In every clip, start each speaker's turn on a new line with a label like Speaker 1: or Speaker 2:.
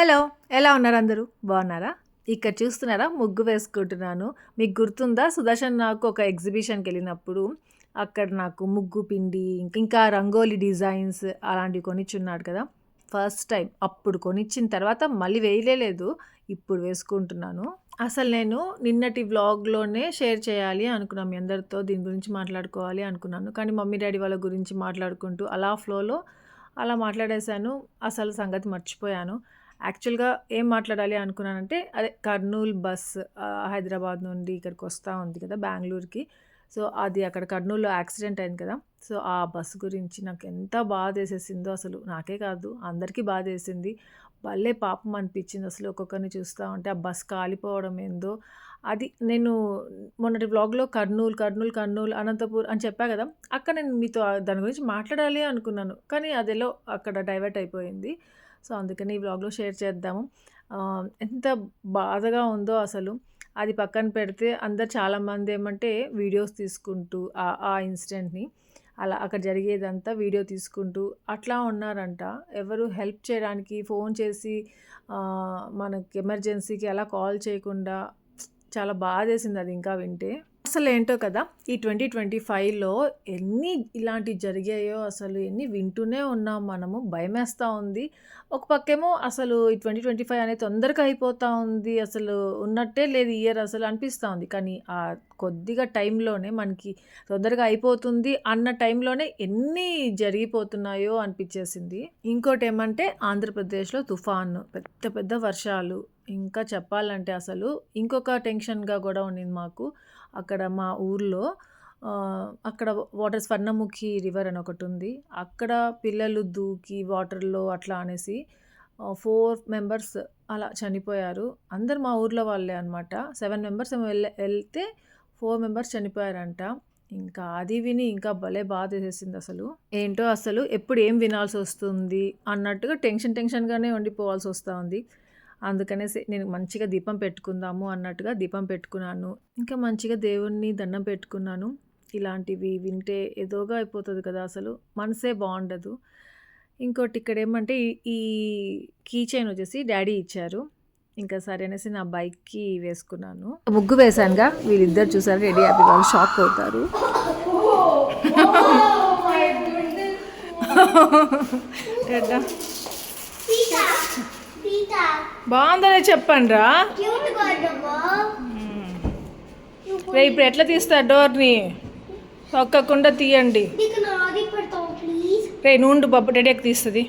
Speaker 1: Hello ఎలా ఉన్నారు అందరూ? బాగున్నారా? ఇక్కడ చూస్తున్నారా? ముగ్గు వేసుకుంటున్నాను. మీకు గుర్తుందా? సుదర్శన్ నాకు ఒక ఎగ్జిబిషన్కి వెళ్ళినప్పుడు అక్కడ నాకు ముగ్గు పిండి ఇంకా రంగోలీ డిజైన్స్ అలాంటివి కొనిచ్చున్నాడు కదా. First time. అప్పుడు కొనిచ్చిన తర్వాత మళ్ళీ వేయలేదు. ఇప్పుడు వేసుకుంటున్నాను. అసలు నేను నిన్నటి వ్లాగ్లోనే షేర్ చేయాలి అనుకున్నాను మీ అందరితో దీని గురించి మాట్లాడుకోవాలి అనుకున్నాను. కానీ మమ్మీ డాడీ వాళ్ళ గురించి మాట్లాడుకుంటూ అలా ఫ్లోలో అలా మాట్లాడేశాను. అసలు సంగతి మర్చిపోయాను. యాక్చువల్గా ఏం మాట్లాడాలి అనుకున్నానంటే అదే కర్నూలు బస్ హైదరాబాద్ నుండి ఇక్కడికి వస్తూ ఉంది కదా బెంగళూరుకి. సో అది అక్కడ కర్నూలులో యాక్సిడెంట్ అయింది కదా. సో ఆ బస్ గురించి నాకు ఎంత బాధ వేసేసిందో అసలు నాకే కాదు అందరికీ బాధ వేసింది. భలే పాపం అనిపించింది అసలు ఒక్కొక్కరిని చూస్తూ ఉంటే ఆ బస్ కాలిపోవడం ఏందో. అది నేను మొన్నటి బ్లాగ్లో కర్నూలు కర్నూలు కర్నూలు అనంతపూర్ అని చెప్పా కదా అక్కడ నేను మీతో దాని గురించి మాట్లాడాలి అనుకున్నాను. కానీ అదేలో అక్కడ డైవర్ట్ అయిపోయింది. సో అందుకని ఈ వ్లాగ్లో షేర్ చేద్దాము. ఎంత బాధగా ఉందో అసలు. అది పక్కన పెడితే అందరు చాలామంది ఏమంటే వీడియోస్ తీసుకుంటూ ఆ ఆ ఇన్సిడెంట్ని అలా అక్కడ జరిగేదంతా వీడియో తీసుకుంటూ అట్లా ఉన్నారంట. ఎవరు హెల్ప్ చేయడానికి ఫోన్ చేసి మనకి ఎమర్జెన్సీకి అలా కాల్ చేయకుండా చాలా బాధేసింది అది ఇంకా వింటే. అసలు ఏంటో కదా ఈ ట్వంటీ ట్వంటీ ఫైవ్లో ఎన్ని ఇలాంటివి జరిగాయో అసలు ఎన్ని వింటూనే ఉన్నాం మనము భయమేస్తూ ఉంది. ఒక పక్కేమో అసలు ఈ ట్వంటీ ట్వంటీ ఫైవ్ అనేది తొందరగా అయిపోతూ ఉంది అసలు ఉన్నట్టే లేదు ఇయర్ అసలు అనిపిస్తూ ఉంది. కానీ ఆ కొద్దిగా టైంలోనే మనకి తొందరగా అయిపోతుంది అన్న టైంలోనే ఎన్ని జరిగిపోతున్నాయో అనిపించేసింది. ఇంకోటి ఏమంటే ఆంధ్రప్రదేశ్లో తుఫాను పెద్ద పెద్ద వర్షాలు. ఇంకా చెప్పాలంటే అసలు ఇంకొక టెన్షన్గా కూడా ఉండింది మాకు. అక్కడ మా ఊర్లో అక్కడ వాటర్ స్వర్ణముఖి రివర్ అని ఒకటి ఉంది. అక్కడ పిల్లలు దూకి వాటర్లో అట్లా అనేసి ఫోర్ మెంబర్స్ అలా చనిపోయారు. అందరు మా ఊర్లో వాళ్ళే అనమాట సెవెన్ మెంబర్స్ ఏమో వెళ్ళ వెళ్తే ఫోర్ మెంబర్స్ చనిపోయారంట. ఇంకా అది విని ఇంకా భలే బాధ వేసేసింది అసలు. ఏంటో అసలు ఎప్పుడు ఏం వినాల్సి వస్తుంది అన్నట్టుగా టెన్షన్ టెన్షన్గానే ఉండిపోవాల్సి వస్తూ ఉంది. అందుకనేసి నేను మంచిగా దీపం పెట్టుకుందాము అన్నట్టుగా దీపం పెట్టుకున్నాను. ఇంకా మంచిగా దేవుణ్ణి దండం పెట్టుకున్నాను. ఇలాంటివి వింటే ఏదోగా అయిపోతుంది కదా అసలు. మనసే బాగుండదు. ఇంకోటి ఇక్కడ ఏమంటే ఈ- కీ చైన్ వచ్చేసి డాడీ ఇచ్చారు. ఇంకా సరే అనేసి నా బైక్కి వేసుకున్నాను. ముగ్గు వేశానుగా. వీళ్ళిద్దరు చూసారు రెడీ హ్యాపీ వాళ్ళు షాక్ అవుతారు. ఎడ్డా. బాగుందని చెప్పండి రా? రే ఇప్పుడు ఎట్లా తీస్తారు డోర్ని? తొక్కకుండా తీయండి. రే నుండు బొబ్బ రెడీకి తీస్తుంది.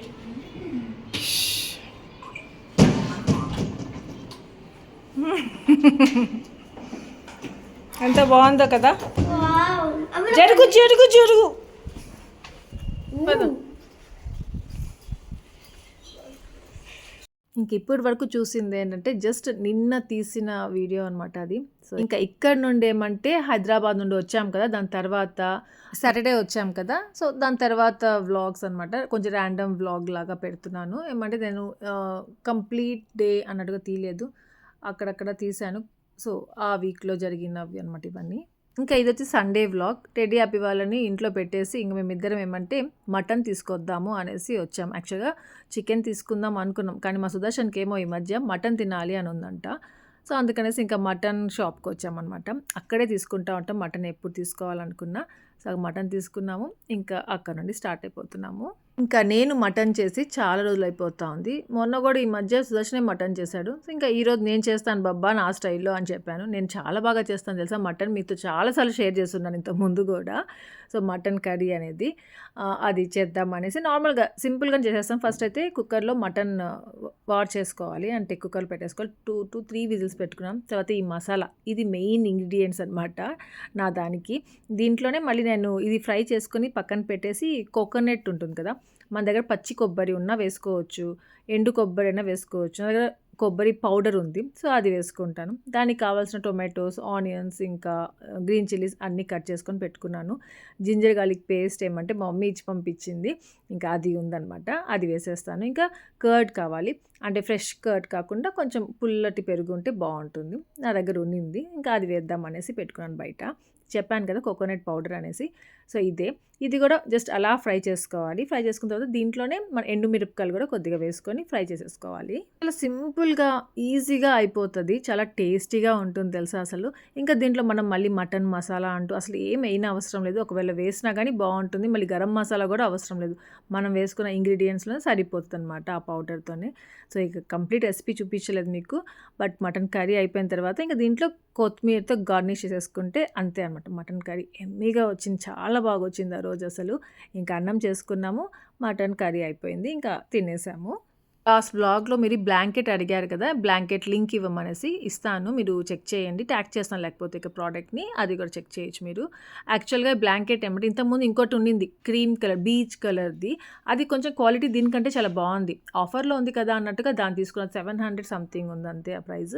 Speaker 1: ఎంత బాగుందో కదా. జరుగు జరుగు జరుగు. ఇంక ఇప్పటి వరకు చూసింది ఏంటంటే జస్ట్ నిన్న తీసిన వీడియో అనమాట అది. సో ఇంకా ఇక్కడ నుండి ఏమంటే హైదరాబాద్ నుండి వచ్చాం కదా దాని తర్వాత సాటర్డే వచ్చాం కదా. సో దాని తర్వాత వ్లాగ్స్ అనమాట కొంచెం ర్యాండమ్ వ్లాగ్ లాగా పెడుతున్నాను. ఏమంటే నేను కంప్లీట్ డే అన్నట్టుగా తీయలేదు. అక్కడక్కడ తీశాను. సో ఆ వీక్లో జరిగినవి అనమాట ఇవన్నీ. ఇంకా ఇది వచ్చి సండే వ్లాగ్ టెడీ హ్యాపీ వాళ్ళని ఇంట్లో పెట్టేసి ఇంక మేమిద్దరం ఏమంటే మటన్ తీసుకొద్దాము అనేసి వచ్చాం. యాక్చువల్గా చికెన్ తీసుకుందాం అనుకున్నాం. కానీ మా సుదర్శన్కి ఏమో ఈ మధ్య మటన్ తినాలి అని ఉందంట. సో అందుకనేసి ఇంకా మటన్ షాప్కి వచ్చామన్నమాట. అక్కడే తీసుకుంటా ఉంటాం. మటన్ ఎప్పుడు తీసుకోవాలనుకున్నా. సో మటన్ తీసుకున్నాము. ఇంకా అక్కడ నుండి స్టార్ట్ అయిపోతున్నాము. ఇంకా నేను మటన్ చేసి చాలా రోజులు అయిపోతా ఉంది. మొన్న కూడా ఈ మధ్య సుదర్శనే మటన్ చేశాడు. సో ఇంకా ఈరోజు నేను చేస్తాను బాబా నా స్టైల్లో అని చెప్పాను. నేను చాలా బాగా చేస్తాను తెలుసా మటన్? మీతో చాలాసార్లు షేర్ చేస్తున్నాను ఇంత ముందు కూడా. సో మటన్ కర్రీ అనేది అది చేద్దాం అనేసి నార్మల్గా సింపుల్గా చేసేస్తాం. ఫస్ట్ అయితే కుక్కర్లో మటన్ వాష్ చేసుకోవాలి. అంటే కుక్కర్లో పెట్టేసుకోవాలి. టూ టూ త్రీ విజిల్స్ పెట్టుకున్నాం. తర్వాత ఈ మసాలా. ఇది మెయిన్ ఇంగ్రీడియంట్స్ అనమాట నా దానికి. దీంట్లోనే మళ్ళీ నేను ఇది ఫ్రై చేసుకొని పక్కన పెట్టేసి కోకోనట్ ఉంటుంది కదా మన దగ్గర పచ్చి కొబ్బరి ఉన్నా వేసుకోవచ్చు ఎండు కొబ్బరి అయినా వేసుకోవచ్చు. నా దగ్గర కొబ్బరి పౌడర్ ఉంది సో అది వేసుకుంటాను. దానికి కావాల్సిన టొమాటోస్ ఆనియన్స్ ఇంకా గ్రీన్ చిల్లీస్ అన్నీ కట్ చేసుకొని పెట్టుకున్నాను. జింజర్ గార్లిక్ పేస్ట్ ఏమంటే మా మమ్మీ ఇచ్చి పంపించింది ఇంకా అది ఉందన్నమాట. అది వేసేస్తాను. ఇంకా కర్డ్ కావాలి అంటే ఫ్రెష్ కర్డ్ కాకుండా కొంచెం పుల్లటి పెరుగు ఉంటే బాగుంటుంది. నా దగ్గర ఉన్నింది ఇంకా అది వేద్దాం అనేసి పెట్టుకున్నాను బయట. చెప్పాను కదా కోకోనట్ పౌడర్ అనేసి. సో ఇదే. ఇది కూడా జస్ట్ అలా ఫ్రై చేసుకోవాలి. ఫ్రై చేసుకున్న తర్వాత దీంట్లోనే మన ఎండు మిరపకాయలు కూడా కొద్దిగా వేసుకొని ఫ్రై చేసేసుకోవాలి. చాలా సింపుల్గా ఈజీగా అయిపోతుంది. చాలా టేస్టీగా ఉంటుంది తెలుసా అసలు. ఇంకా దీంట్లో మనం మళ్ళీ మటన్ మసాలా అంటూ అసలు ఏమైనా అవసరం లేదు. ఒకవేళ వేసినా కానీ బాగుంటుంది. మళ్ళీ గరం మసాలా కూడా అవసరం లేదు. మనం వేసుకున్న ఇంగ్రీడియంట్స్లో సరిపోతుంది అనమాట ఆ పౌడర్తోనే. సో ఇక కంప్లీట్ రెసిపీ చూపించలేదు మీకు. బట్ మటన్ కర్రీ అయిపోయిన తర్వాత ఇంకా దీంట్లో కొత్తిమీరతో గార్నిష్ చేసేసుకుంటే అంతే అనమాట మటన్ కర్రీ ఎమ్మీగా వచ్చింది. చాలా బాగా వచ్చింది ఆ రోజు అసలు. ఇంకా అన్నం చేసుకున్నాము. మటన్ కర్రీ అయిపోయింది. ఇంకా తినేసాము. లాస్ట్ బ్లాగ్లో మీరు బ్లాంకెట్ అడిగారు కదా బ్లాంకెట్ లింక్ ఇవ్వమనేసి ఇస్తాను. మీరు చెక్ చేయండి. ట్యాగ్ చేస్తాను లేకపోతే ఇక ప్రోడక్ట్ని అది కూడా చెక్ చేయొచ్చు మీరు. యాక్చువల్గా బ్లాంకెట్ ఏమంటే ఇంతకుముందు ఇంకోటి ఉండింది క్రీమ్ కలర్ బీచ్ కలర్ది అది కొంచెం క్వాలిటీ దీనికంటే చాలా బాగుంది. ఆఫర్లో ఉంది కదా అన్నట్టుగా దాన్ని తీసుకున్నాను సెవెన్ హండ్రెడ్ సంథింగ్ ఉంది అంతే ఆ ప్రైస్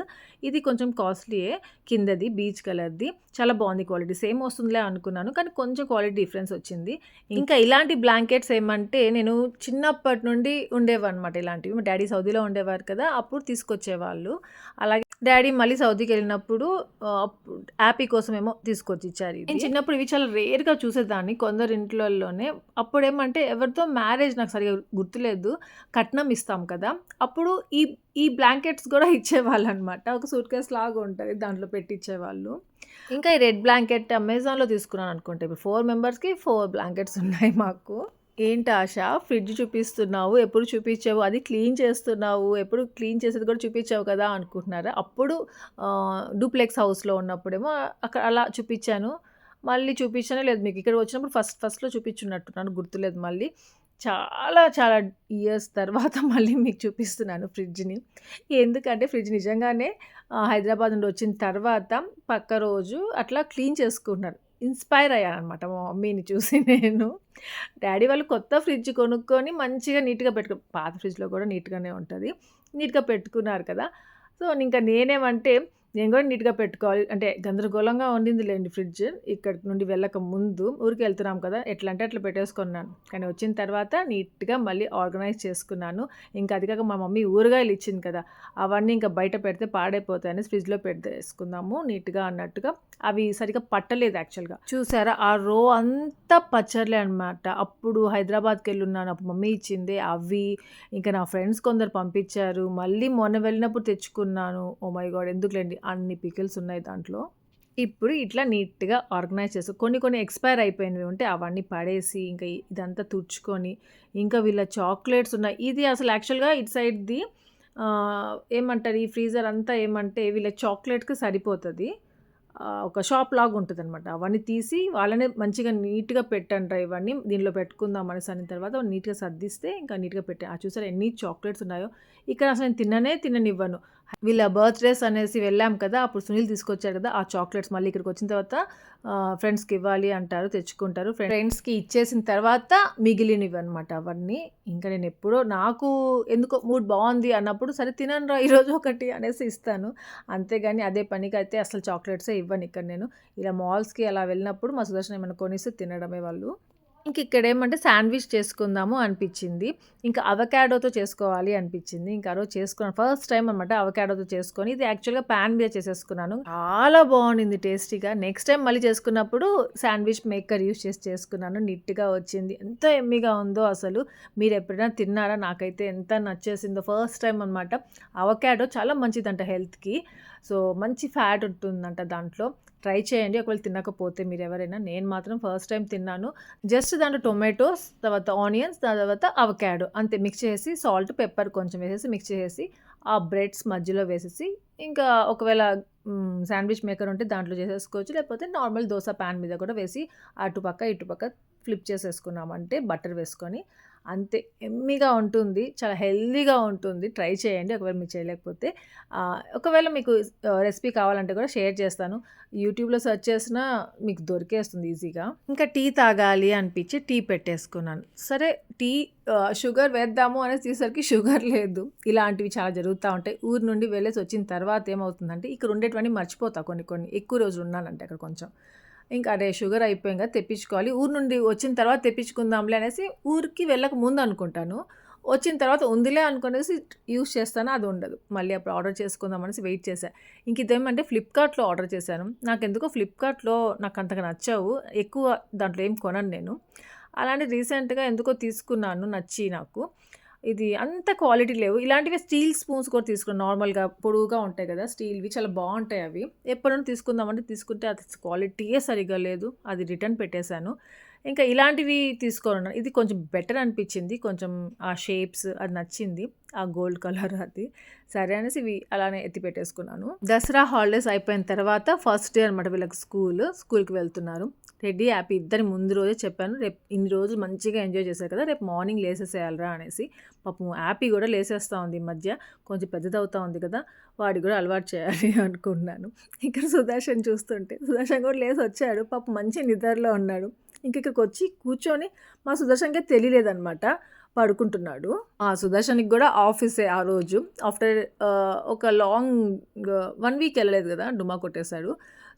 Speaker 1: ఇది కొంచెం కాస్ట్లీయే కిందది బీచ్ కలర్ది చాలా బాగుంది క్వాలిటీ సేమ్ వస్తుందిలే అనుకున్నాను కానీ కొంచెం క్వాలిటీ డిఫరెన్స్ వచ్చింది. ఇంకా ఇలాంటి బ్లాంకెట్స్ ఏమంటే నేను చిన్నప్పటి నుండి ఉండేవన్నమాట ఇలాంటివి. మా డాడీ సౌదీలో ఉండేవారు కదా అప్పుడు తీసుకొచ్చేవాళ్ళు. అలాగే డాడీ మళ్ళీ సౌదీకి వెళ్ళినప్పుడు అప్పుడు యాపీ కోసం ఏమో తీసుకొచ్చి ఇచ్చారు నేను చిన్నప్పుడు ఇవి చాలా రేర్గా చూసేదాన్ని కొందరు ఇంట్లోనే అప్పుడు ఏమంటే ఎవరితో మ్యారేజ్ నాకు సరిగా గుర్తులేదు కట్నం ఇస్తాం కదా అప్పుడు ఈ ఈ బ్లాంకెట్స్ కూడా ఇచ్చేవాళ్ళు అనమాట ఒక సూట్ కేస్ లాగా ఉంటుంది దాంట్లో పెట్టి ఇచ్చేవాళ్ళు ఇంకా ఈ రెడ్ బ్లాంకెట్ అమెజాన్లో తీసుకున్నాను అనుకుంటే ఇప్పుడు ఫోర్ మెంబర్స్కి ఫోర్ బ్లాంకెట్స్ ఉన్నాయి మాకు. ఏంటి ఆశ? ఫ్రిడ్జ్ చూపిస్తున్నావు ఎప్పుడు చూపించావు? అది క్లీన్ చేస్తున్నావు ఎప్పుడు క్లీన్ చేసేది కూడా చూపించావు కదా అనుకుంటున్నారా? అప్పుడు డూప్లెక్స్ హౌస్లో ఉన్నప్పుడేమో అక్కడ అలా చూపించాను. మళ్ళీ చూపించానే లేదు మీకు. ఇక్కడ వచ్చినప్పుడు ఫస్ట్ ఫస్ట్లో చూపించున్నట్టున్నాను. గుర్తులేదు మళ్ళీ. చాలా చాలా ఇయర్స్ తర్వాత మళ్ళీ మీకు చూపిస్తున్నాను ఫ్రిడ్జ్ని. ఎందుకంటే ఫ్రిడ్జ్ నిజంగానే హైదరాబాద్ నుండి వచ్చిన తర్వాత పక్క రోజు అట్లా క్లీన్ చేసుకుంటున్నారు. ఇన్స్పైర్ అయ్యాను అనమాట మా మమ్మీని చూసి నేను. డాడీ వాళ్ళు కొత్త ఫ్రిడ్జ్ కొనుక్కొని మంచిగా నీట్గా పెట్టుకో పాత ఫ్రిడ్జ్లో కూడా నీట్గానే ఉంటుంది. నీట్గా పెట్టుకున్నారు కదా. సో ఇంకా నేనేమంటే నేను కూడా నీట్గా పెట్టుకోవాలి. అంటే గందరగోళంగా ఉండింది లేండి ఫ్రిడ్జ్. ఇక్కడ నుండి వెళ్ళక ముందు ఊరికి వెళ్తున్నాం కదా ఎట్లా అంటే అట్లా పెట్టేసుకున్నాను. కానీ వచ్చిన తర్వాత నీట్గా మళ్ళీ ఆర్గనైజ్ చేసుకున్నాను. ఇంకా అది కాక మా మమ్మీ ఊరగాయలు ఇచ్చింది కదా అవన్నీ ఇంకా బయట పెడితే పాడైపోతాయని ఫ్రిడ్జ్లో పెట్టేసుకుందాము నీట్గా అన్నట్టుగా. అవి సరిగా పట్టలేదు యాక్చువల్గా. చూసారా? ఆ రో అంతా పచ్చర్లే అనమాట అప్పుడు హైదరాబాద్కి వెళ్ళి ఉన్నాను అప్పుడు మమ్మీ ఇచ్చింది అవి. ఇంకా నా ఫ్రెండ్స్ కొందరు పంపించారు. మళ్ళీ మొన్న వెళ్ళినప్పుడు తెచ్చుకున్నాను. Oh my god! ఎందుకులేండి? అన్ని పికిల్స్ ఉన్నాయి దాంట్లో. ఇప్పుడు ఇట్లా నీట్గా ఆర్గనైజ్ చేస్తాం కొన్ని కొన్ని ఎక్స్పైర్ అయిపోయినవి ఉంటే అవన్నీ పడేసి ఇంకా ఇదంతా తుడుచుకొని ఇంకా వీళ్ళ చాక్లెట్స్ ఉన్నాయి. ఇది అసలు యాక్చువల్గా ఇటు సైడ్ది ఏమంటారు ఈ ఫ్రీజర్ అంతా ఏమంటే వీళ్ళ చాక్లెట్కి సరిపోతుంది. ఒక షాప్ లాగా ఉంటుంది అనమాట అవన్నీ తీసి వాళ్ళనే మంచిగా నీట్గా పెట్టండి ఇవన్నీ దీనిలో పెట్టుకుందాం అనేసి అన్న తర్వాత నీట్గా సర్దిస్తే ఇంకా నీట్గా పెట్టాను ఆ చూసారు ఎన్ని చాక్లెట్స్ ఉన్నాయో. ఇక్కడ అసలు నేను తిననే తిననివ్వను. వీళ్ళ బర్త్డేస్ అనేసి వెళ్ళాం కదా అప్పుడు సునీల్ తీసుకొచ్చారు కదా ఆ చాక్లెట్స్ మళ్ళీ ఇక్కడికి వచ్చిన తర్వాత ఫ్రెండ్స్కి ఇవ్వాలి అంటారు తెచ్చుకుంటారు. ఫ్రెండ్స్కి ఇచ్చేసిన తర్వాత మిగిలినవి అనమాట అవన్నీ. ఇంకా నేను ఎప్పుడో నాకు ఎందుకో మూడ్ బాగుంది అన్నప్పుడు సరే తినను రా ఈరోజు ఒకటి అనేసి ఇస్తాను. అంతేగాని అదే పనికి అయితే అసలు చాక్లెట్సే ఇవ్వను ఇక్కడ నేను. ఇలా మాల్స్కి అలా వెళ్ళినప్పుడు మా సుదర్శన్ ఏమైనా కొనిస్తే తినడమే వాళ్ళు. ఇంక ఇక్కడ ఏమంటే శాండ్విచ్ చేసుకుందాము అనిపించింది. ఇంకా అవకాడోతో చేసుకోవాలి అనిపించింది. ఇంకా రోజు చేసుకున్నాను. ఫస్ట్ టైం అనమాట అవకాడోతో చేసుకొని. ఇది యాక్చువల్గా ప్యాన్ మీద చేసేసుకున్నాను. చాలా బాగుండింది టేస్టీగా. నెక్స్ట్ టైం మళ్ళీ చేసుకున్నప్పుడు శాండ్విచ్ మేకర్ యూస్ చేసి చేసుకున్నాను. నీట్గా వచ్చింది. ఎంత ఎమ్మిగా ఉందో అసలు. మీరు ఎప్పుడైనా తిన్నారా? నాకైతే ఎంత నచ్చేసిందో. ఫస్ట్ టైం అనమాట అవకాడో చాలా మంచిదంట హెల్త్కి. సో మంచి ఫ్యాట్ ఉంటుందంట దాంట్లో. ట్రై చేయండి ఒకవేళ తినకపోతే మీరు ఎవరైనా నేను మాత్రం ఫస్ట్ టైం తిన్నాను. జస్ట్ దాంట్లో టొమాటోస్ తర్వాత ఆనియన్స్ తర్వాత అవకాడో అంతే. మిక్స్ చేసి సాల్ట్ పెప్పర్ కొంచెం వేసేసి మిక్స్ చేసేసి ఆ బ్రెడ్స్ మధ్యలో వేసేసి ఇంకా ఒకవేళ శాండ్విచ్ మేకర్ ఉంటే దాంట్లో చేసేసుకోవచ్చు. లేకపోతే నార్మల్ దోశ ప్యాన్ మీద కూడా వేసి అటుపక్క ఇటుపక్క ఫ్లిప్ చేసేసుకున్నామంటే బటర్ వేసుకొని అంతే. ఎమ్మిగా ఉంటుంది చాలా హెల్దీగా ఉంటుంది. ట్రై చేయండి. ఒకవేళ మీరు చేయలేకపోతే ఒకవేళ మీకు రెసిపీ కావాలంటే కూడా షేర్ చేస్తాను. యూట్యూబ్లో సెర్చ్ చేసినా మీకు దొరికేస్తుంది ఈజీగా. ఇంకా టీ తాగాలి అనిపించి టీ పెట్టేసుకున్నాను. సరే టీ షుగర్ వేద్దాము అనేసి తీసేసరికి షుగర్ లేదు. ఇలాంటివి చాలా జరుగుతూ ఉంటాయి. ఊరు నుండి వెళ్ళేసి వచ్చిన తర్వాత ఏమవుతుందంటే ఇక్కడ ఉండేటువంటి మర్చిపోతా కొన్ని కొన్ని. ఎక్కువ రోజులు ఉన్నానంటే అక్కడ కొంచెం. ఇంకా అదే షుగర్ అయిపోయాక తెప్పించుకోవాలి. ఊరు నుండి వచ్చిన తర్వాత తెప్పించుకుందాంలే అనేసి ఊరికి వెళ్ళక ముందు అనుకుంటాను. వచ్చిన తర్వాత ఉందిలే అనుకునేసి యూస్ చేస్తాను అది ఉండదు. మళ్ళీ అప్పుడు ఆర్డర్ చేసుకుందాం అనేసి వెయిట్ చేశాను ఇంక ఇదేమంటే ఫ్లిప్కార్ట్లో ఆర్డర్ చేశాను. నాకు ఎందుకో ఫ్లిప్కార్ట్లో నాకు అంతగా నచ్చావు ఎక్కువ దాంట్లో ఏం కొనను నేను. అలానే రీసెంట్గా ఎందుకో తీసుకున్నాను నచ్చి నాకు. ఇది అంత క్వాలిటీ లేవు. ఇలాంటివి స్టీల్ స్పూన్స్ కూడా తీసుకున్నాను. నార్మల్గా పొడవుగా ఉంటాయి కదా స్టీల్వి చాలా బాగుంటాయి అవి. ఎప్పుడైనా తీసుకుందామంటే తీసుకుంటే అది క్వాలిటీయే సరిగా లేదు. అది రిటర్న్ పెట్టేశాను. ఇంకా ఇలాంటివి తీసుకోను ఇది కొంచెం బెటర్ అనిపించింది. కొంచెం ఆ షేప్స్ అది నచ్చింది. ఆ గోల్డ్ కలర్ అది. సరే అనేసి ఇవి అలానే ఎత్తి పెట్టేసుకున్నాను. దసరా హాలిడేస్ అయిపోయిన తర్వాత ఫస్ట్ డే అనమాట వీళ్ళకి స్కూల్. స్కూల్కి వెళ్తున్నారు. రెడీ హ్యాపీ ఇద్దరి ముందు రోజే చెప్పాను. రేపు ఇన్ని రోజులు మంచిగా ఎంజాయ్ చేశారు కదా రేపు మార్నింగ్ లేసేసేయాలరా అనేసి. పాపం హ్యాపీ కూడా లేసేస్తూ ఉంది ఈ మధ్య. కొంచెం పెద్దదవుతూ ఉంది కదా వాడికి కూడా అలవాటు చేయాలి అనుకుంటున్నాను ఇక్కడ సుదర్శన్ చూస్తుంటే సుదర్శన్ కూడా లేసి వచ్చాడు పాపం మంచి నిద్రలో ఉన్నాడు. ఇంక ఇక్కడికి వచ్చి కూర్చొని మా సుదర్శన్కే తెలియలేదనమాట పడుకుంటున్నాడు. ఆ సుదర్శన్కి కూడా ఆఫీసే ఆ రోజు. ఆఫ్టర్ ఒక లాంగ్ వన్ వీక్ వెళ్ళలేదు కదా డుమా కొట్టేశాడు.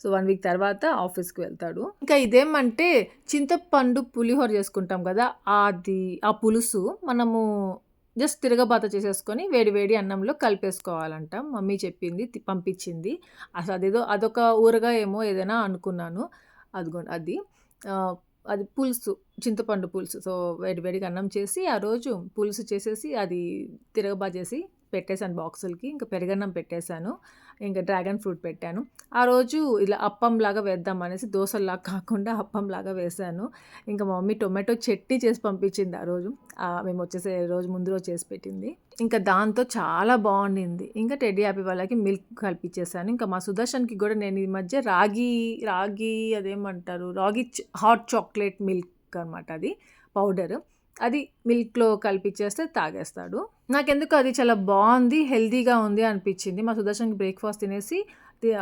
Speaker 1: సో వన్ వీక్ తర్వాత ఆఫీస్కి వెళ్తాడు. ఇంకా ఇదేమంటే చింతపండు పులిహోర చేసుకుంటాం కదా అది ఆ పులుసు మనము జస్ట్ తిరగబాత చేసేసుకొని వేడి వేడి అన్నంలో కలిపేసుకోవాలంట. మమ్మీ చెప్పింది తి- పంపించింది. అసలు అదేదో అదొక ఊరగా ఏమో ఏదైనా అనుకున్నాను. అదిగో అది. అది పులుసు చింతపండు పులుసు. సో వేడి వేడిగా అన్నం చేసి ఆ రోజు పులుసు చేసేసి అది తిరగబా చేసి పెట్టేశాను బాక్సులకి. ఇంకా పెరుగన్నం పెట్టేశాను. ఇంకా డ్రాగన్ ఫ్రూట్ పెట్టాను. ఆ రోజు ఇలా అప్పంలాగా వేద్దాం అనేసి దోశల్లాగా కాకుండా అప్పంలాగా వేశాను. ఇంకా మా మమ్మీ టొమాటో చట్నీ చేసి పంపించింది ఆ రోజు. మేము వచ్చేసే రోజు ముందు రోజు చేసి పెట్టింది. ఇంకా దాంతో చాలా బాగుండింది. ఇంకా టెడ్డీ హ్యాపీ వాళ్ళకి మిల్క్ కల్పించేసాను ఇంకా మా సుదర్శన్కి కూడా నేను ఈ మధ్య రాగి రాగి అదేమంటారు? రాగి హాట్ చాక్లెట్ మిల్క్ అనమాట అది పౌడర్. అది మిల్క్లో కలిపిచ్చేస్తే తాగేస్తాడు. నాకెందుకు అది చాలా బాగుంది హెల్తీగా ఉంది అనిపించింది. మా సుదర్శన్కి బ్రేక్ఫాస్ట్ తినేసి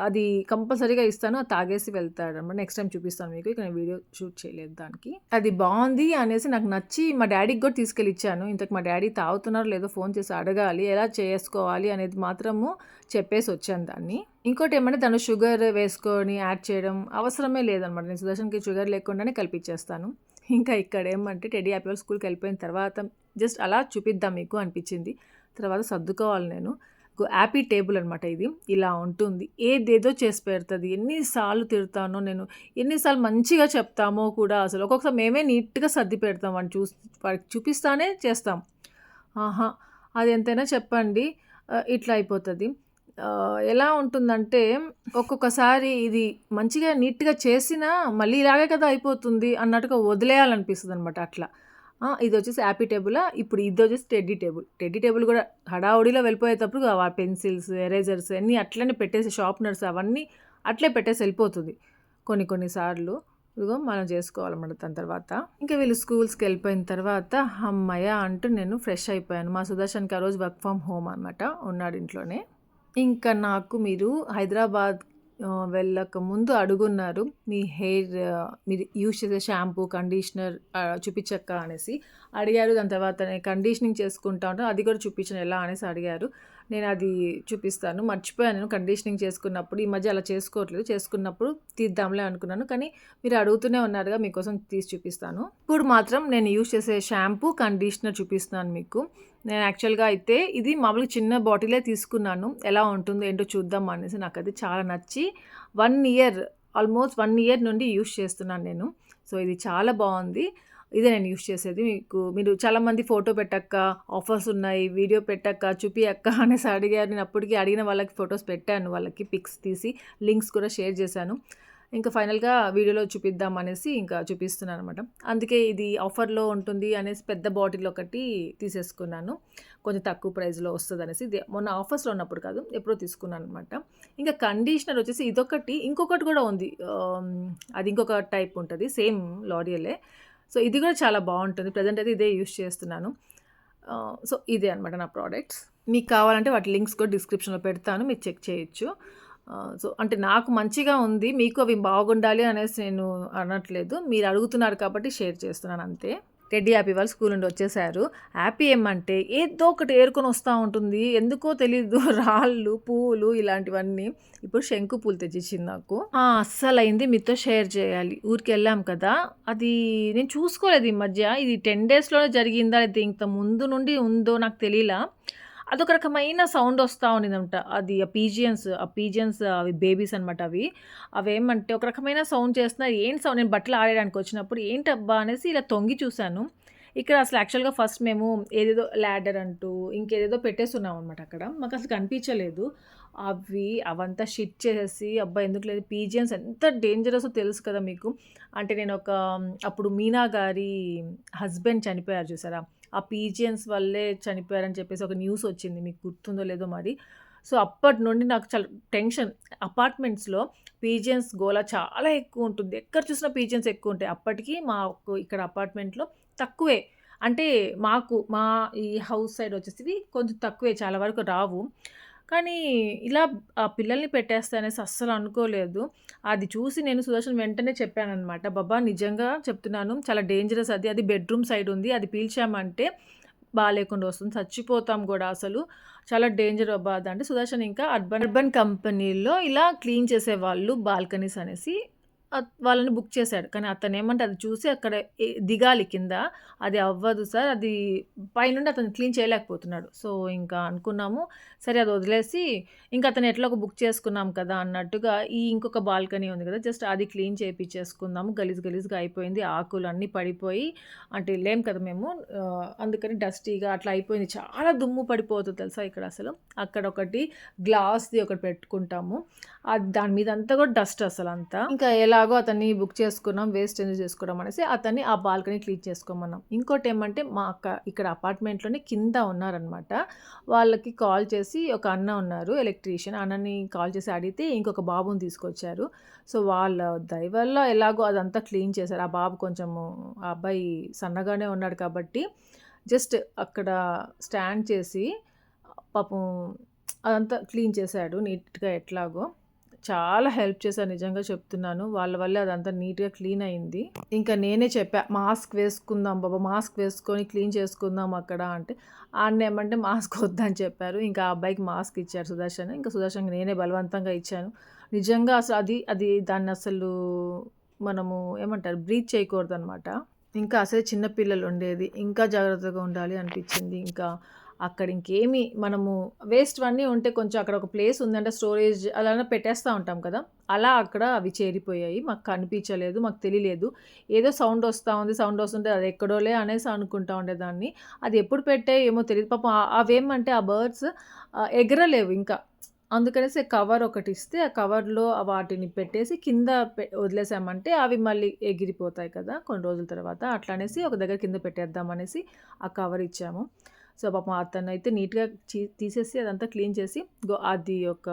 Speaker 1: అది కంపల్సరీగా ఇస్తాను అది తాగేసి వెళ్తాడు అనమాట నెక్స్ట్ టైం చూపిస్తాను మీకు ఇక్కడ నేను వీడియో షూట్ చేయలేదు దానికి. అది బాగుంది అనేసి నాకు నచ్చి మా డాడీకి కూడా తీసుకెళ్ళి ఇచ్చాను ఇంతకు మా డాడీ తాగుతున్నారో లేదో ఫోన్ చేసి అడగాలి ఎలా చేసుకోవాలి అనేది మాత్రము చెప్పేసి వచ్చాను దాన్ని. ఇంకోటి ఏమంటే తను షుగర్ వేసుకొని యాడ్ చేయడం అవసరమే లేదనమాట నేను సుదర్శన్కి షుగర్ లేకుండానే కల్పించేస్తాను ఇంకా ఇక్కడ ఏమంటే టెడీ యాపిల్ స్కూల్కి వెళ్ళిపోయిన తర్వాత జస్ట్ అలా చూపిద్దాం మీకు అనిపించింది. తర్వాత సర్దుకోవాలి నేను. యాపీ టేబుల్ అనమాట ఇది. ఇలా ఉంటుంది. ఏదేదో చేసి పెడుతుంది. ఎన్నిసార్లు తిడతానో నేను ఎన్నిసార్లు మంచిగా చెప్తామో కూడా అసలు. ఒక్కొక్కసారి మేమే నీట్గా సర్ది పెడతాం. వాడిని చూ వాడికి చూపిస్తానే చేస్తాం. ఆహా! అది ఎంతైనా చెప్పండి. ఇట్లా అయిపోతుంది. ఎలా ఉంటుందంటే ఒక్కొక్కసారి ఇది మంచిగా నీట్గా చేసినా మళ్ళీ ఇలాగే కదా అయిపోతుంది అన్నట్టుగా వదిలేయాలనిపిస్తుంది అనమాట అట్లా ఇది వచ్చేసి హ్యాపీ టేబుల్? ఇప్పుడు ఇది వచ్చేసి టెడ్డీ టేబుల్. టెడ్డీ టేబుల్ కూడా హడావుడిలో వెళ్ళిపోయేటప్పుడు ఆ పెన్సిల్స్ ఎరేజర్స్ అన్నీ అట్లనే పెట్టేసి షార్ప్నర్స్ అవన్నీ అట్లే పెట్టేసి వెళ్ళిపోతుంది కొన్ని కొన్నిసార్లు ఇదిగో మనం చేసుకోవాలన్నమాట దాని తర్వాత. ఇంకా వీళ్ళు స్కూల్స్కి వెళ్ళిపోయిన తర్వాత అమ్మయ్య అంటూ నేను ఫ్రెష్ అయిపోయాను. మా సుదర్శన్కి ఆ రోజు వర్క్ ఫ్రమ్ హోమ్ అనమాట ఉన్నాడు ఇంట్లోనే. ఇంకా నాకు మీరు హైదరాబాద్ వెళ్ళక ముందు అడుగున్నారు మీ హెయిర్ మీరు యూజ్ చేసే షాంపూ కండిషనర్ చూపించక్క అనేసి. అడిగారు. దాని తర్వాత నేను కండిషనింగ్ చేసుకుంటా ఉంటాను అది కూడా చూపించాను ఎలా అనేసి అడిగారు. నేను అది చూపిస్తాను. మర్చిపోయాను నేను కండిషనింగ్ చేసుకున్నప్పుడు. ఈ మధ్య అలా చేసుకోవట్లేదు. చేసుకున్నప్పుడు తీద్దాంలే అనుకున్నాను. కానీ మీరు అడుగుతూనే ఉన్నారుగా మీకోసం తీసి చూపిస్తాను. ఇప్పుడు మాత్రం నేను యూజ్ చేసే షాంపూ కండిషనర్ చూపిస్తున్నాను మీకు. నేను యాక్చువల్గా అయితే ఇది మామూలుగా చిన్న బాటిలే తీసుకున్నాను. ఎలా ఉంటుందో ఏంటో చూద్దాం అనేసి నాకు అది చాలా నచ్చి one year almost one year నుండి యూజ్ చేస్తున్నాను నేను. సో ఇది చాలా బాగుంది. ఇదే నేను యూస్ చేసేది. మీకు మీరు చాలామంది ఫోటో పెట్టక్క ఆఫర్స్ ఉన్నాయి వీడియో పెట్టక్క చూపియక్క అనేసి అడిగారు. నేను అప్పటికి అడిగిన వాళ్ళకి ఫొటోస్ పెట్టాను వాళ్ళకి పిక్స్ తీసి లింక్స్ కూడా షేర్ చేశాను. ఇంకా ఫైనల్గా వీడియోలో చూపిద్దాం అనేసి ఇంకా చూపిస్తున్నాను అనమాట అందుకే ఇది ఆఫర్లో ఉంటుంది అనేసి పెద్ద బాటిల్ ఒకటి తీసేసుకున్నాను. కొంచెం తక్కువ ప్రైస్లో వస్తుంది అనేసి ఇది మొన్న ఆఫర్స్లో ఉన్నప్పుడు కాదు ఎప్పుడో తీసుకున్నాను అనమాట ఇంకా కండిషనర్ వచ్చేసి ఇదొకటి ఇంకొకటి కూడా ఉంది. అది ఇంకొక టైప్ ఉంటుంది సేమ్ లారియలే. సో ఇది కూడా చాలా బాగుంటుంది. ప్రజెంట్ అయితే ఇదే యూస్ చేస్తున్నాను. సో ఇదే అనమాట నా ప్రోడక్ట్స్ మీకు కావాలంటే వాటి లింక్స్ కూడా డిస్క్రిప్షన్లో పెడతాను. మీరు చెక్ చేయొచ్చు. సో అంటే నాకు మంచిగా ఉంది. మీకు అవి బాగుండాలి అనేసి నేను అనట్లేదు. మీరు అడుగుతున్నారు కాబట్టి షేర్ చేస్తున్నాను అంతే. టెడ్డీ హ్యాపీ వాళ్ళు స్కూల్ నుండి వచ్చేసారు. హ్యాపీ ఏమంటే ఏదో ఒకటి ఏరుకొని వస్తూ ఉంటుంది. ఎందుకో తెలీదు. రాళ్ళు పూలు ఇలాంటివన్నీ. ఇప్పుడు శంకు పూలు తెచ్చిచ్చింది నాకు. అస్సలు అయింది మీతో షేర్ చేయాలి. ఊరికి వెళ్ళాం కదా. అది నేను చూసుకోలేదు ఈ మధ్య. ఇది టెన్ డేస్లోనే జరిగిందా? లేదా ఇంత ముందు నుండి ఉందో నాకు తెలియలా అదొక రకమైన సౌండ్ వస్తూ ఉండిందంట అది ఆ పీజియన్స్ ఆ పీజియన్స్ అవి బేబీస్ అనమాట అవి. అవేమంటే ఒక రకమైన సౌండ్ చేస్తున్నారు. ఏంటి సౌండ్? నేను బట్టలు ఆడడానికి వచ్చినప్పుడు ఏంటబ్బా అనేసి ఇలా తొంగి చూశాను. ఇక్కడ అసలు యాక్చువల్గా ఫస్ట్ మేము ఏదేదో ల్యాడర్ అంటూ ఇంకేదేదో పెట్టేస్తున్నాం అనమాట అక్కడ. మాకు అసలు కనిపించలేదు. అవి అవంతా షిట్ చేసేసి అబ్బా ఎందుకు లేదు? పీజియన్స్ ఎంత డేంజరస్ తెలుసు కదా మీకు. అంటే నేను ఒక అప్పుడు మీనా గారి హస్బెండ్ చనిపోయారు చూసారా? ఆ పీజియన్స్ వల్లే చనిపోయారని చెప్పేసి ఒక న్యూస్ వచ్చింది. మీకు గుర్తుందో లేదో మరి. సో అప్పటి నుండి నాకు చాలా టెన్షన్. అపార్ట్మెంట్స్లో పీజియన్స్ గోలా చాలా ఎక్కువ ఉంటుంది. ఎక్కడ చూసినా పీజియన్స్ ఎక్కువ ఉంటాయి. అప్పటికి మాకు ఇక్కడ అపార్ట్మెంట్లో తక్కువే. అంటే మాకు మా ఈ హౌస్ సైడ్ వచ్చేసి కొంచెం తక్కువే. చాలా వరకు రావు. కానీ ఇలా ఆ పిల్లల్ని పెట్టేస్తానేసి అస్సలు అనుకోలేదు. అది చూసి నేను సుదర్శన్ వెంటనే చెప్పానమాట బాబా నిజంగా చెప్తున్నాను చాలా డేంజరస్ అది. అది బెడ్రూమ్ సైడ్ ఉంది అది పీల్చామంటే బాగాలేకుండా వస్తుంది చచ్చిపోతాం కూడా అసలు. చాలా డేంజర్ అబ్బా అది అంటే సుదర్శన్ ఇంకా అర్బన్ అర్బన్ కంపెనీలో ఇలా క్లీన్ చేసేవాళ్ళు బాల్కనీస్ అనేసి వాళ్ళని బుక్ చేశాడు. కానీ అతను ఏమంటే అది చూసి అక్కడ దిగాలి కింద. అది అవ్వదు సార్. అది పైనుండి అతను క్లీన్ చేయలేకపోతున్నాడు. సో ఇంకా అనుకున్నాము. సరే అది వదిలేసి ఇంకా అతను ఎట్లా ఒక బుక్ చేసుకున్నాం కదా అన్నట్టుగా ఈ ఇంకొక బాల్కనీ ఉంది కదా జస్ట్ అది క్లీన్ చేయించేసుకుందాము గలీజ్ గలీజ్గా అయిపోయింది. ఆకులు అన్నీ పడిపోయి అంటే లేం కదా మేము. అందుకని డస్టీగా అట్లా అయిపోయింది. చాలా దుమ్ము పడిపోతుంది తెలుసా ఇక్కడ అసలు. అక్కడ ఒకటి గ్లాస్ది ఒకటి పెట్టుకుంటాము. దాని మీద అంతా కూడా డస్ట్ అసలు అంతా ఇంకా ఎలాగో అతన్ని బుక్ చేసుకున్నాం వేస్ట్ ఎందుకు చేసుకోవడం అనేసి అతన్ని ఆ బాల్కనీ క్లీన్ చేసుకోమన్నాం. ఇంకోటి ఏమంటే మా అక్క ఇక్కడ అపార్ట్మెంట్లోనే కింద ఉన్నారనమాట వాళ్ళకి కాల్ చేసి ఒక అన్న ఉన్నారు ఎలక్ట్రీషియన్. అన్నని కాల్ చేసి అడిగితే ఇంకొక బాబుని తీసుకొచ్చారు. సో వాళ్ళ దయ వల్ల ఎలాగో అదంతా క్లీన్ చేశారు. ఆ బాబు కొంచెము ఆ అబ్బాయి సన్నగానే ఉన్నాడు కాబట్టి జస్ట్ అక్కడ స్టాండ్ చేసి పాపం అదంతా క్లీన్ చేశాడు నీట్గా ఎట్లాగో. చాలా హెల్ప్ చేశారు నిజంగా చెప్తున్నాను. వాళ్ళ వల్ల అదంతా నీట్గా క్లీన్ అయింది. ఇంకా నేనే చెప్పా మాస్క్ వేసుకుందాం బాబా మాస్క్ వేసుకొని క్లీన్ చేసుకుందాం అక్కడ అంటే ఆయన ఏమంటే మాస్క్ వద్దని చెప్పారు. ఇంకా ఆ అబ్బాయికి మాస్క్ ఇచ్చారు సుదర్శన్. ఇంకా సుదర్శన్ నేనే బలవంతంగా ఇచ్చాను. నిజంగా అసలు అది అది దాన్ని అసలు మనము ఏమంటారు బ్రీచ్ చేయకూడదు అనమాట ఇంకా అసలే చిన్నపిల్లలు ఉండేది. ఇంకా జాగ్రత్తగా ఉండాలి అనిపించింది. ఇంకా అక్కడ ఇంకేమి మనము వేస్ట్ అన్నీ ఉంటే కొంచెం అక్కడ ఒక ప్లేస్ ఉందంటే స్టోరేజ్ అలానే పెట్టేస్తూ ఉంటాం కదా. అలా అక్కడ అవి చేరిపోయాయి. మాకు కనిపించలేదు మాకు తెలియలేదు. ఏదో సౌండ్ వస్తూ ఉంది సౌండ్ వస్తుంటే అది ఎక్కడోలే అనేసి అనుకుంటా ఉండేదాన్ని. అది ఎప్పుడు పెట్టే ఏమో తెలియదు పాపం అవేమంటే ఆ బర్డ్స్ ఎగరలేవు ఇంకా. అందుకనేసి కవర్ ఒకటి ఇస్తే ఆ కవర్లో వాటిని పెట్టేసి కింద పె వదిలేసామంటే అవి మళ్ళీ ఎగిరిపోతాయి కదా కొన్ని రోజుల తర్వాత. అట్లా అనేసి ఒక దగ్గర కింద పెట్టేద్దాం అనేసి ఆ కవర్ ఇచ్చాము. సో పాపం అతను అయితే నీట్గా తీసేసి అదంతా క్లీన్ చేసి గో అది ఒక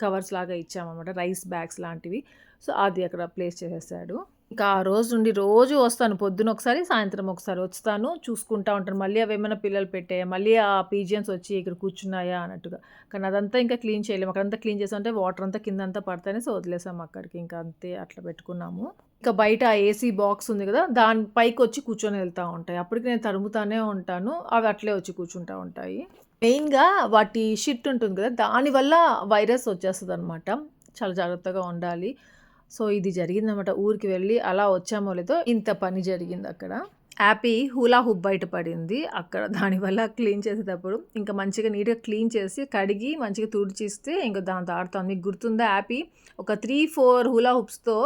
Speaker 1: కవర్స్ లాగా ఇచ్చామన్నమాట. రైస్ బ్యాగ్స్ లాంటివి. సో అది అక్కడ ప్లేస్ చేసేసాడు. ఇంకా ఆ రోజు నుండి రోజు వస్తాను. పొద్దున ఒకసారి సాయంత్రం ఒకసారి వస్తాను. చూసుకుంటా ఉంటాను. మళ్ళీ అవి ఏమైనా పిల్లలు పెట్టాయా? మళ్ళీ ఆ పీజియన్స్ వచ్చి ఇక్కడ కూర్చున్నాయా అన్నట్టుగా. కానీ అదంతా ఇంకా క్లీన్ చేయలేము. అక్కడంతా క్లీన్ చేసామంటే వాటర్ అంతా కింద అంతా పడతానే వదిలేసాము అక్కడికి. ఇంకా అంతే అట్లా పెట్టుకున్నాము. ఇంకా బయట ఏసీ బాక్స్ ఉంది కదా దాని పైకి వచ్చి కూర్చొని వెళ్తూ ఉంటాయి. అప్పటికి నేను తరుముతానే ఉంటాను. అవి అట్లే వచ్చి కూర్చుంటూ ఉంటాయి. మెయిన్గా వాటి షిట్ ఉంటుంది కదా దానివల్ల వైరస్ వచ్చేస్తుంది అనమాట చాలా జాగ్రత్తగా ఉండాలి. సో ఇది జరిగిందన్నమాట. ఊరికి వెళ్ళి అలా వచ్చామో లేదో ఇంత పని జరిగింది అక్కడ. యాపీ హూలా హుబ్ బయట పడింది. అక్కడ దానివల్ల క్లీన్ చేసేటప్పుడు ఇంకా మంచిగా నీట్గా క్లీన్ చేసి కడిగి మంచిగా తుడిచిస్తే ఇంకా దాంతో ఆడుతాం మీకు గుర్తుందా? యాపీ ఒక త్రీ ఫోర్ హూలా హుప్స్తో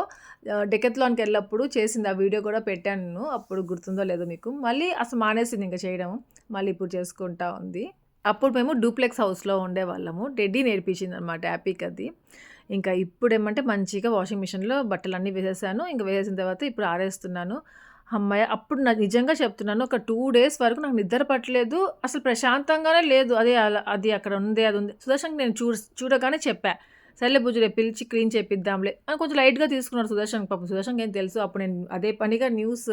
Speaker 1: డెకెత్లాన్కి వెళ్ళినప్పుడు చేసింది. ఆ వీడియో కూడా పెట్టాను నేను. అప్పుడు గుర్తుందో లేదో మీకు. మళ్ళీ అసలు మానేసింది ఇంకా చేయడం. మళ్ళీ ఇప్పుడు చేసుకుంటా ఉంది. అప్పుడు మేము డూప్లెక్స్ హౌస్లో ఉండేవాళ్ళము డెడ్డీ నేర్పించింది అనమాట యాపీకి అది. ఇంకా ఇప్పుడు ఏమంటే మంచిగా వాషింగ్ మిషన్లో బట్టలు అన్నీ వేసేసాను. ఇంకా వేసేసిన తర్వాత ఇప్పుడు ఆరేస్తున్నాను. అమ్మాయి అప్పుడు నాకు నిజంగా చెప్తున్నాను ఒక టూ డేస్ వరకు నాకు నిద్ర పట్టలేదు. అసలు ప్రశాంతంగానే లేదు. అదే అలా అది అక్కడ ఉంది అది ఉంది. సుదర్శన్ నేను చూ చూడగానే చెప్పాను సర్లే బుజ్జులే పిలిచి క్లీన్ చేపిద్దాంలే అని కొంచెం లైట్గా తీసుకున్నాడు సుదర్శన్ పాపం. సుదర్శన్కి ఏం తెలుసు అప్పుడు నేను అదే పనిగా న్యూస్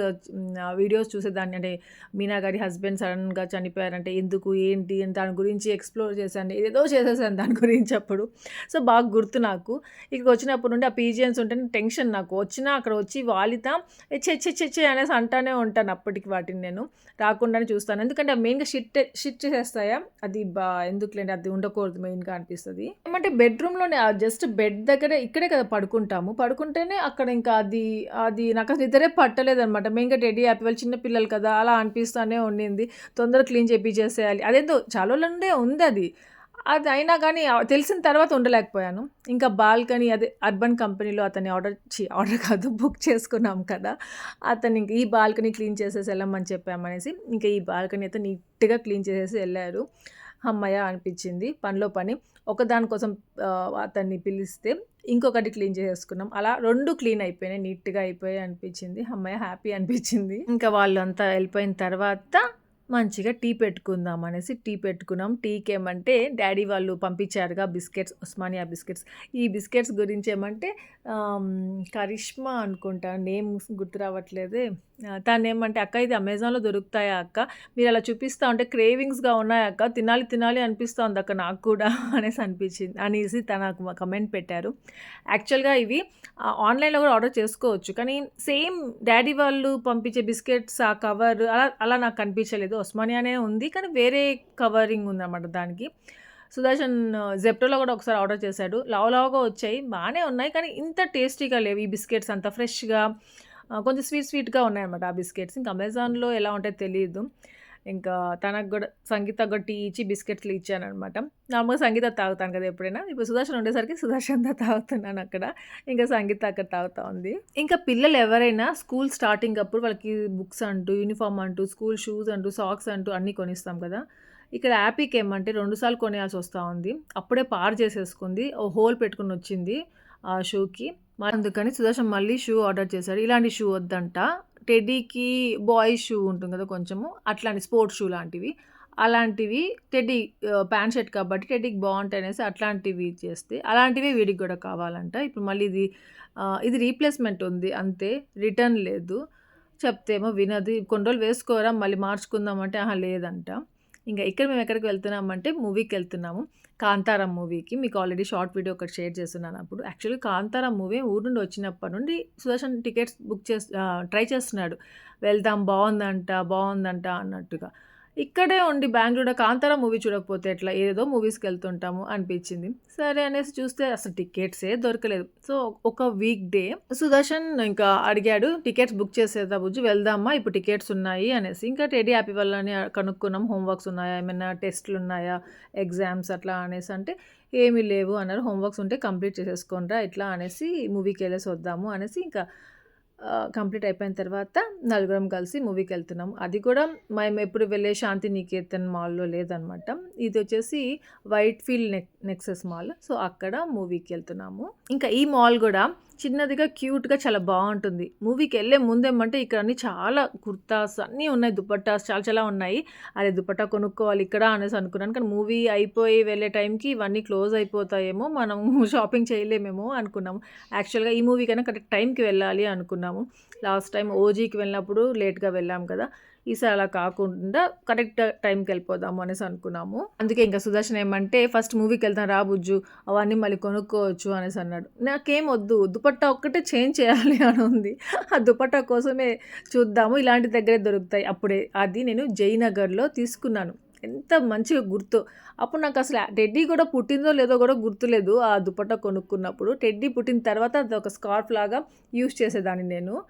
Speaker 1: వీడియోస్ చూసేదాన్ని. అంటే మీనా గారి హస్బెండ్ సడన్గా చనిపోయారంటే ఎందుకు ఏంటి అని దాని గురించి ఎక్స్ప్లోర్ చేశాను. ఏదో చేసేసాను దాని గురించి అప్పుడు. సో బాగా గుర్తు నాకు. ఇక్కడికి వచ్చినప్పుడు నుండి ఆ పీజియన్స్ ఉంటే టెన్షన్ నాకు. వచ్చినా అక్కడ వచ్చి వాలితా చె చె అనేసి అంటానే ఉంటాను అప్పటికి వాటిని నేను. రాకుండానే చూస్తాను. ఎందుకంటే మెయిన్గా షిట్ షిట్ చేసేస్తాయా? అది బా ఎందుకులేండి అది ఉండకూడదు మెయిన్గా అనిపిస్తుంది. ఏమంటే బెడ్రూమ్లోనే జస్ట్ బెడ్ దగ్గరే ఇక్కడే కదా పడుకుంటాము. పడుకుంటేనే అక్కడ ఇంకా అది అది నాకు అసలు నిద్రే మేము ఇంకా టెడ్డీ హ్యాపీ వాళ్ళు చిన్న పిల్లలు కదా అలా అనిపిస్తూనే ఉండింది. తొందరగా క్లీన్ చేపించేసేయాలి అదేదో చాలా నుండే ఉంది అది అది అయినా కానీ తెలిసిన తర్వాత ఉండలేకపోయాను. ఇంకా బాల్కనీ అదే అర్బన్ కంపెనీలో అతన్ని ఆర్డర్ ఆర్డర్ కాదు బుక్ చేసుకున్నాం కదా. అతను ఇంక ఈ బాల్కనీ క్లీన్ చేసేసి వెళ్ళమని చెప్పామనేసి ఇంకా ఈ బాల్కనీ అయితే నీట్గా క్లీన్ చేసేసి వెళ్ళారు. అమ్మయ్య అనిపించింది పనిలో పని. ఒకదానికోసం అతన్ని పిలిస్తే ఇంకొకటి క్లీన్ చేసేసుకున్నాం అలా రెండు క్లీన్ అయిపోయినాయి నీట్గా అయిపోయాయి అనిపించింది. అమ్మాయి హ్యాపీ అనిపించింది. ఇంకా వాళ్ళంతా వెళ్ళిపోయిన తర్వాత మంచిగా టీ పెట్టుకుందాం అనేసి టీ పెట్టుకున్నాం. టీకి ఏమంటే డాడీ వాళ్ళు పంపించారుగా బిస్కెట్స్ ఉస్మానియా బిస్కెట్స్. ఈ బిస్కెట్స్ గురించి ఏమంటే కరిష్మా అనుకుంటా నేమ్ గుర్తు రావట్లేదే. తను ఏమంటే అక్క ఇది అమెజాన్లో దొరుకుతాయా అక్క? మీరు అలా చూపిస్తూ ఉంటే క్రేవింగ్స్గా ఉన్నాయా అక్క? తినాలి తినాలి అనిపిస్తుంది అక్క నాకు కూడా అనేసి అనిపించింది. అనేసి తనకు కమెంట్ పెట్టారు. యాక్చువల్గా ఇవి ఆన్లైన్లో కూడా ఆర్డర్ చేసుకోవచ్చు. కానీ సేమ్ డాడీ వాళ్ళు పంపించే బిస్కెట్స్ ఆ కవర్ అలా అలా నాకు కనిపించలేదు ఒస్మానియానే ఉంది కానీ వేరే కవరింగ్ ఉందన్నమాట దానికి. సుదర్శన్ జెప్టోలో కూడా ఒకసారి ఆర్డర్ చేశాడు. లావ్ లావుగా వచ్చాయి బాగానే ఉన్నాయి కానీ ఇంత టేస్టీగా లేవు ఈ బిస్కెట్స్ అంత ఫ్రెష్గా. కొంచెం స్వీట్ స్వీట్గా ఉన్నాయన్నమాట ఆ బిస్కెట్స్. ఇంకా అమెజాన్లో ఎలా ఉంటాయో తెలియదు ఇంకా తనకు కూడా సంగీత కూడా టీ ఇచ్చి బిస్కెట్లు ఇచ్చాను అనమాట నార్మల్గా సంగీత తాగుతాను కదా ఎప్పుడైనా. ఇప్పుడు సుదర్శన్ ఉండేసరికి సుదర్శన్తో తాగుతున్నాను అక్కడ. ఇంకా సంగీత అక్కడ తాగుతా ఉంది. ఇంకా పిల్లలు ఎవరైనా స్కూల్ స్టార్టింగ్ అప్పుడు వాళ్ళకి బుక్స్ అంటూ యూనిఫామ్ అంటూ స్కూల్ షూస్ అంటూ సాక్స్ అంటూ అన్నీ కొనిస్తాం కదా. ఇక్కడ యాపీకి ఏమంటే రెండుసార్లు కొనేయాల్సి వస్తూ ఉంది. అప్పుడే పార్ చేసేసుకుంది. ఓ హోల్ పెట్టుకుని వచ్చింది ఆ షూకి. అందుకని సుదర్శన్ మళ్ళీ షూ ఆర్డర్ చేశాడు. ఇలాంటి షూ వద్దంట. టెడ్డీకి బాయ్ షూ ఉంటుంది కదా కొంచెము. అట్లాంటి స్పోర్ట్స్ షూ లాంటివి. అలాంటివి టెడ్డీ ప్యాంట్ షర్ట్ కాబట్టి టెడ్డీకి బాగుంటాయి అనేసి అట్లాంటివి చేస్తే అలాంటివి వీడికి కూడా కావాలంట. ఇప్పుడు మళ్ళీ ఇది ఇది రీప్లేస్మెంట్ ఉంది. అంతే. రిటర్న్ లేదు. చెప్తేమో వినది. కొన్ని రోజులు వేసుకోరా మళ్ళీ మార్చుకుందామంటే ఆహా లేదంట. ఇంకా ఇక్కడ మేము ఎక్కడికి వెళ్తున్నామంటే మూవీకి వెళ్తున్నాము. కాంతారం మూవీకి. మీకు ఆల్రెడీ షార్ట్ వీడియో ఒకటి షేర్ చేస్తున్నాను అప్పుడు. యాక్చువల్లీ కాంతారా మూవీ ఊరు నుండి వచ్చినప్పటి నుండి సుదర్శన్ టికెట్స్ బుక్ చేసి ట్రై చేస్తున్నాడు. వెళ్దాం బాగుందంట బాగుందంట అన్నట్టుగా. ఇక్కడే ఉండి బెంగళూరులో కాంతారా మూవీ చూడకపోతే ఎట్లా? ఏదో మూవీస్కి వెళ్తుంటాము అనిపించింది. సరే అనేసి చూస్తే అసలు టికెట్సే దొరకలేదు. సో ఒక వీక్ డే సుదర్శన్ ఇంకా అడిగాడు టికెట్స్ బుక్ చేసేదా బుజ్జు? వెళ్దామా? ఇప్పుడు టికెట్స్ ఉన్నాయి అనేసి. ఇంకా టెడీ హ్యాపీ వాళ్ళని కనుక్కున్నాం హోంవర్క్స్ ఉన్నాయా? ఏమైనా టెస్ట్లు ఉన్నాయా? ఎగ్జామ్స్ అట్లా అనేసి. అంటే ఏమీ లేవు అన్నారు. హోంవర్క్స్ ఉంటే కంప్లీట్ చేసేసుకోండిరా ఇట్లా అనేసి మూవీకి వెళ్ళేసి వద్దాము అనేసి. ఇంకా కంప్లీట్ అయిపోయిన తర్వాత నలుగురం కలిసి మూవీకి వెళ్తున్నాం. అది కూడా మేము ఎప్పుడు వెళ్ళే శాంతి నికేతన్ మాల్లో లేదనమాట. ఇది వచ్చేసి వైట్ ఫీల్డ్ నెక్ నెక్సెస్ మాల్. సో అక్కడ మూవీకి వెళ్తున్నాము. ఇంకా ఈ మాల్ కూడా చిన్నదిగా క్యూట్గా చాలా బాగుంటుంది మూవీకి వెళ్ళే ముందేమంటే ఇక్కడ అన్ని చాలా కుర్తాస్ అన్నీ ఉన్నాయి. దుపట్టాస్ చాలా చాలా ఉన్నాయి. అదే దుపట్టా కొనుక్కోవాలి ఇక్కడ అనేసి అనుకున్నాను. కానీ మూవీ అయిపోయి వెళ్ళే టైంకి ఇవన్నీ క్లోజ్ అయిపోతాయేమో. మనం షాపింగ్ చేయలేమేమో అనుకున్నాము. యాక్చువల్గా ఈ మూవీ కన్నా కరెక్ట్ టైంకి వెళ్ళాలి అనుకున్నాము. లాస్ట్ టైం ఓజీకి వెళ్ళినప్పుడు లేట్గా వెళ్ళాం కదా. ఈసారి అలా కాకుండా కరెక్ట్ టైంకి వెళ్ళిపోదాము అనేసి అనుకున్నాము. అందుకే ఇంకా సుదర్శన్ ఏమంటే ఫస్ట్ మూవీకి వెళ్తాను రా బుజ్జు అవన్నీ మళ్ళీ కొనుక్కోవచ్చు అనేసి అన్నాడు. నాకేం వద్దు దుపట్టా ఒక్కటే చేంజ్ చేయాలి అని ఉంది. ఆ దుపట్టా కోసమే చూద్దాము ఇలాంటి దగ్గరే దొరుకుతాయి. అప్పుడే అది నేను జయనగర్లో తీసుకున్నాను. ఎంత మంచిగా గుర్తు. అప్పుడు నాకు అసలు టెడ్డీ కూడా పుట్టిందో లేదో కూడా గుర్తులేదు ఆ దుపట్ట కొనుక్కున్నప్పుడు. టెడ్డీ పుట్టిన తర్వాత అది ఒక స్కార్ఫ్ లాగా యూస్ చేసేదాన్ని నేను.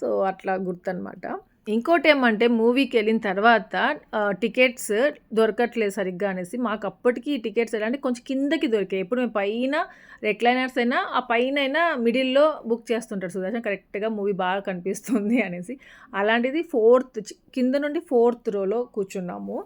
Speaker 1: సో అట్లా గుర్తు అనమాట ఇంకోటి ఏమంటే మూవీకి వెళ్ళిన తర్వాత టికెట్స్ దొరకట్లేదు సరిగ్గా అనేసి మాకు అప్పటికి ఈ టికెట్స్ ఎలా అంటే కొంచెం కిందకి దొరికాయి. ఎప్పుడు మేము పైన రెక్లైనర్స్ అయినా ఆ పైన అయినా మిడిల్లో బుక్ చేస్తుంటారు సుదర్శన్ కరెక్ట్గా మూవీ బాగా కనిపిస్తుంది అనేసి. అలాంటిది ఫోర్త్ కింద నుండి ఫోర్త్ రోలో కూర్చున్నాము.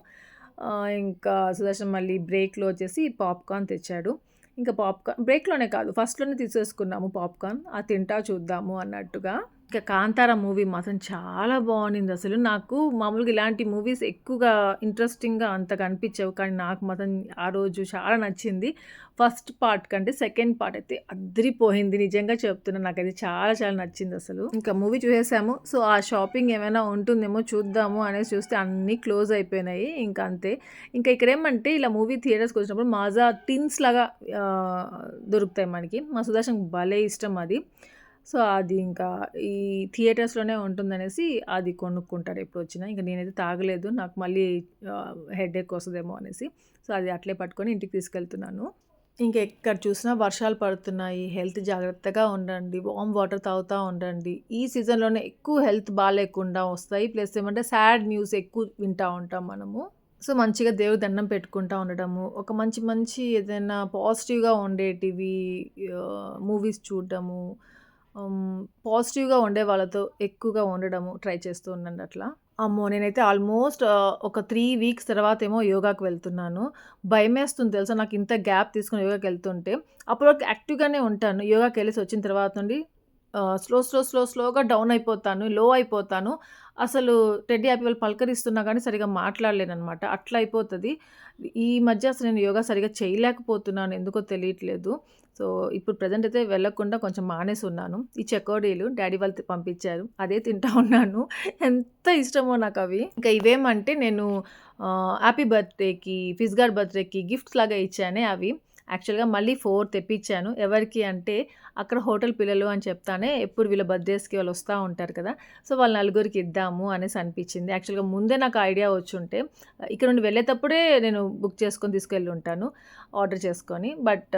Speaker 1: ఇంకా సుదర్శన్ మళ్ళీ బ్రేక్లో వచ్చేసి పాప్కార్న్ తెచ్చాడు. ఇంకా పాప్కార్న్ బ్రేక్లోనే కాదు ఫస్ట్లోనే తీసేసుకున్నాము పాప్కార్న్. ఆ తింటా చూద్దాము అన్నట్టుగా. ఇంకా 'కాంతార' మూవీ మాత్రం చాలా బాగుండింది అసలు. నాకు మామూలుగా ఇలాంటి మూవీస్ ఎక్కువగా ఇంట్రెస్టింగ్‌గా అంతగా అనిపించవు. కానీ నాకు మాత్రం ఆ రోజు చాలా నచ్చింది. ఫస్ట్ పార్ట్ కంటే సెకండ్ పార్ట్ అయితే అద్దరిపోయింది నిజంగా చెప్తున్నా. నాకైతే చాలా చాలా నచ్చింది అసలు ఇంకా మూవీ చూసేసాము. సో, ఆ షాపింగ్ ఏమైనా ఉంటుందేమో చూద్దాము అనేసి చూస్తే అన్నీ క్లోజ్ అయిపోయినాయి. ఇంకా అంతే. ఇంకా ఇక్కడేమంటే ఇలా మూవీ థియేటర్స్‌కి వచ్చినప్పుడు మాజా టిన్స్ లాగా దొరుకుతాయి మనకి. మా సుదర్శన్ భలే ఇష్టం అది. సో, అది ఇంకా ఈ థియేటర్స్‌లోనే ఉంటుందనేసి అది కొనుక్కుంటారు ఎప్పుడు వచ్చినా ఇంకా నేనైతే తాగలేదు. నాకు మళ్ళీ హెడ్ ఎక్ వస్తదేమో అనేసి. సో, అది అట్లే పట్టుకొని ఇంటికి తీసుకెళ్తున్నాను. ఇంకా ఎక్కడ చూసినా వర్షాలు పడుతున్నాయి. హెల్త్ జాగ్రత్తగా ఉండండి. వామ్ వాటర్ తాగుతూ ఉండండి. ఈ సీజన్‌లోనే ఎక్కువ హెల్త్ బాగాలేకుండా వస్తాయి. ప్లస్ ఏమంటే సాడ్ న్యూస్ ఎక్కువ వింటూ ఉంటాం మనము. సో, మంచిగా దేవుడి దండం పెట్టుకుంటూ ఉండడము. ఒక మంచి మంచి ఏదైనా పాజిటివ్‌గా ఉండేటివి మూవీస్ చూడడము. పాజిటివ్‌గా ఉండే వాళ్ళతో ఎక్కువగా ఉండడము ట్రై చేస్తూ ఉండండి అట్లా. అమ్మో! నేనైతే ఆల్మోస్ట్ ఒక త్రీ వీక్స్ తర్వాత ఏమో యోగాకి వెళ్తున్నాను. భయమేస్తుంది తెలుసా! నాకు ఇంత గ్యాప్ తీసుకొని యోగాకెళ్తుంటే. అప్పుడు వరకు యాక్టివ్‌గానే ఉంటాను. యోగాకెళ్ళేసి వచ్చిన తర్వాత నుండి స్లో స్లో స్లో స్లోగా డౌన్ అయిపోతాను. లో అయిపోతాను. అసలు టెడ్డీ హ్యాపీ వాళ్ళు పలకరిస్తున్నా కానీ సరిగా మాట్లాడలేనమాట అట్లా అయిపోతుంది ఈ మధ్య అసలు నేను యోగా సరిగ్గా చేయలేకపోతున్నాను. ఎందుకో తెలియట్లేదు. సో, ఇప్పుడు ప్రజెంట్ అయితే వెళ్ళకుండా కొంచెం మానేసి ఉన్నాను ఈ చెకోడీలు డాడీ వాళ్ళు పంపించారు. అదే తింటా ఉన్నాను. ఎంత ఇష్టమో నాకు అవి ఇంకా ఇవేమంటే నేను హ్యాపీ బర్త్‌డేకి, ఫిజ్ బర్త్‌డేకి గిఫ్ట్స్ లాగా ఇచ్చానే అవి. యాక్చువల్‌గా మళ్ళీ ఫోర్ తెప్పించాను. ఎవరికి అంటే అక్కడ హోటల్ పిల్లలు అని చెప్తానే ఎప్పుడు వీళ్ళ బర్త్‌డేస్‌కి వాళ్ళు వస్తూ ఉంటారు కదా! సో, వాళ్ళ నలుగురికి ఇద్దాము అనేసి అనిపించింది. యాక్చువల్‌గా ముందే నాకు ఐడియా వచ్చుంటే ఇక్కడ నుండి వెళ్ళేటప్పుడే నేను బుక్ చేసుకొని తీసుకెళ్ళుంటాను. ఆర్డర్ చేసుకొని. బట్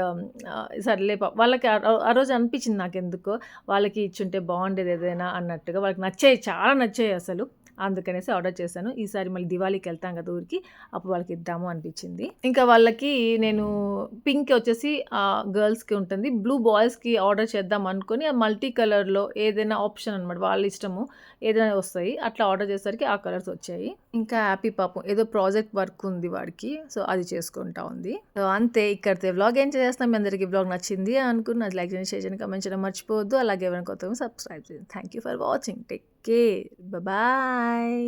Speaker 1: సర్లే వాళ్ళకి ఆ రోజు అనిపించింది నాకు ఎందుకో వాళ్ళకి ఇచ్చుంటే బాగుండేది ఏదైనా అన్నట్టుగా. వాళ్ళకి నచ్చాయి. చాలా నచ్చాయి అసలు. అందుకనేసి ఆర్డర్ చేశాను. ఈసారి మళ్ళీ దివాళీకి వెళ్తాం కదా ఊరికి. అప్పుడు వాళ్ళకి ఇద్దాము అనిపించింది. ఇంకా వాళ్ళకి నేను పింక్ వచ్చేసి గర్ల్స్‌కి ఉంటుంది. బ్లూ బాయ్స్‌కి ఆర్డర్ చేద్దాం అనుకుని ఆ మల్టీ కలర్‌లో ఏదైనా ఆప్షన్ అనమాట. వాళ్ళ ఇష్టము. ఏదైనా వస్తాయి. అట్లా ఆర్డర్ చేసేసరికి ఆ కలర్స్ వచ్చాయి. ఇంకా హ్యాపీ పాపం ఏదో ప్రాజెక్ట్ వర్క్ ఉంది వాడికి. సో, అది చేసుకుంటా ఉంది. సో, అంతే ఇక్కడితే వ్లాగ్ ఏం చేస్తాం మీ అందరికీ వ్లాగ్ నచ్చింది అనుకున్న లైక్ చేయండి, షేర్ చేయండి, కమెంట్ చేయడం మర్చిపోవద్దు. అలాగే ఎవరైనా కొత్తగా సబ్స్క్రైబ్ చేయండి. Thank you for watching. Take care. Bye.